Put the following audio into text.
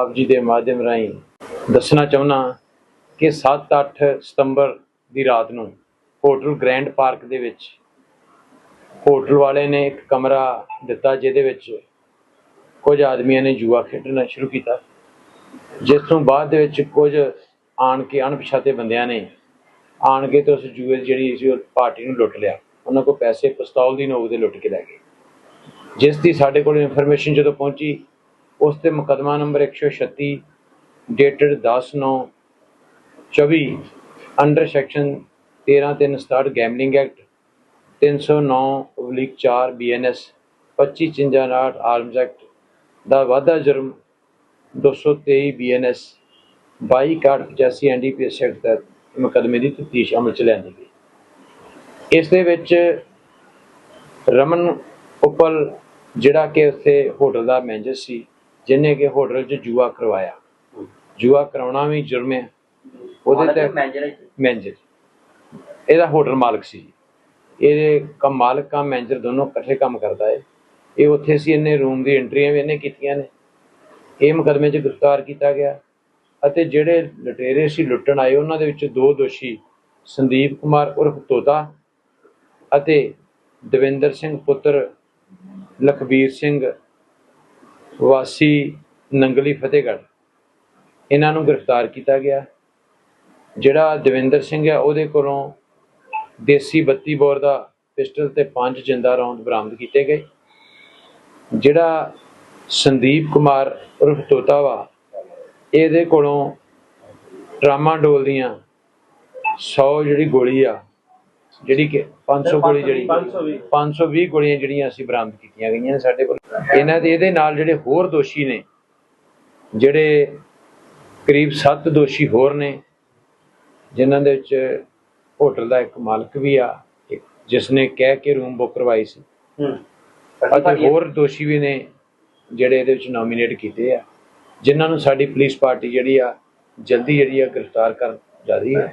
ਆਪ ਜੀ ਦੇ ਮਾਧਿਅਮ ਰਾਹੀਂ ਦੱਸਣਾ ਚਾਹੁੰਦਾ ਕਿ 7-8 ਸਤੰਬਰ ਦੀ ਰਾਤ ਨੂੰ ਹੋਟਲ ਗ੍ਰੈਂਡ ਪਾਰਕ ਦੇ ਵਿੱਚ ਹੋਟਲ ਵਾਲੇ ਨੇ ਇੱਕ ਕਮਰਾ ਦਿੱਤਾ ਜਿਹਦੇ ਵਿੱਚ ਕੁਝ ਆਦਮੀਆਂ ਨੇ ਜੂਆ ਖੇਡਣਾ ਸ਼ੁਰੂ ਕੀਤਾ। ਜਿਸ ਤੋਂ ਬਾਅਦ ਦੇ ਵਿੱਚ ਕੁਝ ਆਣ ਕੇ ਅਣਪਛਾਤੇ ਬੰਦਿਆਂ ਨੇ ਆਣ ਕੇ ਤੇ ਉਸ ਜੂਏ ਦੀ ਜਿਹੜੀ ਸੀ ਉਹ ਪਾਰਟੀ ਨੂੰ ਲੁੱਟ ਲਿਆ। ਉਹਨਾਂ ਕੋਲ ਪੈਸੇ, ਪਿਸਤੌਲ ਦੀ ਨੋਕ ਦੇ ਲੁੱਟ ਕੇ ਲੈ ਗਏ। ਜਿਸ ਦੀ ਸਾਡੇ ਕੋਲ ਇਨਫੋਰਮੇਸ਼ਨ ਜਦੋਂ ਪਹੁੰਚੀ ਉਸ ਤੇ ਮੁਕਦਮਾ number 136 dated 10/9 24 under section 13367 gambling act 309/4 BNS 2559 arms act ਦਾ ਵਾਧਾ ਜੁਰਮ 223 ਬੀਐਨਐਸ 22 ਕਾਰਡ 85 ਐਨਡੀਪੀਐਸ ਐਕਟ ਤਹਿਤ ਮੁਕਦਮੇ ਦੀ ਤਫਤੀਸ਼ ਅਮਲ ਚ ਲੈਂਦੀ ਗਈ। ਇਸ ਦੇ ਵਿੱਚ ਰਮਨ ਉਪਲ, ਜਿਹੜਾ ਕਿ ਉੱਥੇ ਹੋਟਲ ਦਾ ਮੈਨੇਜਰ ਸੀ ਜਿਹਨੇ ਕਿ ਹੋਟਲ 'ਚ ਜੂਆ ਕਰਵਾਇਆ। ਜੂਆ ਕਰਾਉਣਾ ਵੀ ਜੁਰਮ ਹੈ। ਉਹਦੇ ਤੇ ਮੈਨੇਜਰ ਮੈਨੇਜਰ। ਇਹਦਾ ਹੋਟਲ ਮਾਲਕ ਸੀ ਇਹਦੇ ਕੰਮ ਮਾਲਕ ਕੰਮ ਮੈਨੇਜਰ ਦੋਨੋਂ ਇਕੱਠੇ ਕੰਮ ਕਰਦਾ ਹੈ। ਇਹ ਉੱਥੇ ਸੀ ਇਹਨੇ ਰੂਮ ਦੀ ਐਂਟਰੀਆਂ ਵੀ ਇਹਨੇ ਕੀਤੀਆਂ ਨੇ। ਇਹ ਮੁਕਦਮੇ 'ਚ ਗ੍ਰਿਫਤਾਰ ਕੀਤਾ ਗਿਆ। ਅਤੇ ਜਿਹੜੇ ਲੁਟੇਰੇ ਸੀ ਲੁੱਟਣ ਆਏ ਉਹਨਾਂ ਦੇ ਵਿੱਚ ਦੋ ਦੋਸ਼ੀ ਸੰਦੀਪ ਕੁਮਾਰ ਉਰਫ ਤੋਤਾ ਅਤੇ ਦਵਿੰਦਰ ਸਿੰਘ ਪੁੱਤਰ ਲਖਬੀਰ ਸਿੰਘ ਵਾਸੀ ਨੰਗਲੀ ਫਤਿਹਗੜ੍ਹ। ਇਹਨਾਂ ਨੂੰ ਗ੍ਰਿਫਤਾਰ ਕੀਤਾ ਗਿਆ। ਜਿਹੜਾ ਦਵਿੰਦਰ ਸਿੰਘ ਹੈ, ਉਹਦੇ ਕੋਲੋਂ ਦੇਸੀ 32 ਬੋਰ ਦਾ ਪਿਸਟਲ ਤੇ ਪੰਜ ਜਿੰਦਾ ਰੌਂਦ ਬਰਾਮਦ ਕੀਤੇ ਗਏ। ਜਿਹੜਾ ਸੰਦੀਪ ਕੁਮਾਰ ਉਰਫ ਤੋਤਾ ਵਾ, ਇਹਦੇ ਕੋਲੋਂ ਟਰਾਮਾਡੋਲ ਦੀਆਂ 100 ਜਿਹੜੀ ਗੋਲੀ ਆ ਜਿਹੜੀ ਕਿ 500 ਗੋਲੀ ਜਿਹੜੀ 520 520 ਗੋਲੀਆਂ ਜਿਹੜੀਆਂ ਅਸੀਂ ਬਰਾਮਦ ਕੀਤੀਆਂ ਗਈਆਂ ਨੇ ਸਾਡੇ ਕੋਲ। ਇਹਨਾਂ ਦੇ ਇਹਦੇ ਨਾਲ ਜਿਹੜੇ ਹੋਰ ਦੋਸ਼ੀ ਨੇ ਜਿਹੜੇ ਕਰੀਬ 7 ਦੋਸ਼ੀ ਹੋਰ ਨੇ ਜਿਨ੍ਹਾਂ ਦੇ ਵਿੱਚ ਹੋਟਲ ਦਾ ਇੱਕ ਮਾਲਕ ਵੀ ਆ ਜਿਸ ਨੇ ਕਹਿ ਕੇ ਰੂਮ ਬੁੱਕ ਕਰਵਾਈ ਸੀ। ਹੂੰ। ਅਤੇ ਹੋਰ ਦੋਸ਼ੀ ਵੀ ਨੇ ਜਿਹੜੇ ਇਹਦੇ ਵਿੱਚ ਨੋਮੀਨੇਟ ਕੀਤੇ ਆ ਜਿਨ੍ਹਾਂ ਨੂੰ ਸਾਡੀ ਪੁਲਿਸ ਪਾਰਟੀ ਜਿਹੜੀ ਆ ਜਲਦੀ ਜਿਹੜੀ ਆ ਗ੍ਰਿਫਤਾਰ ਕਰ ਜਾ ਰਹੀ ਹੈ।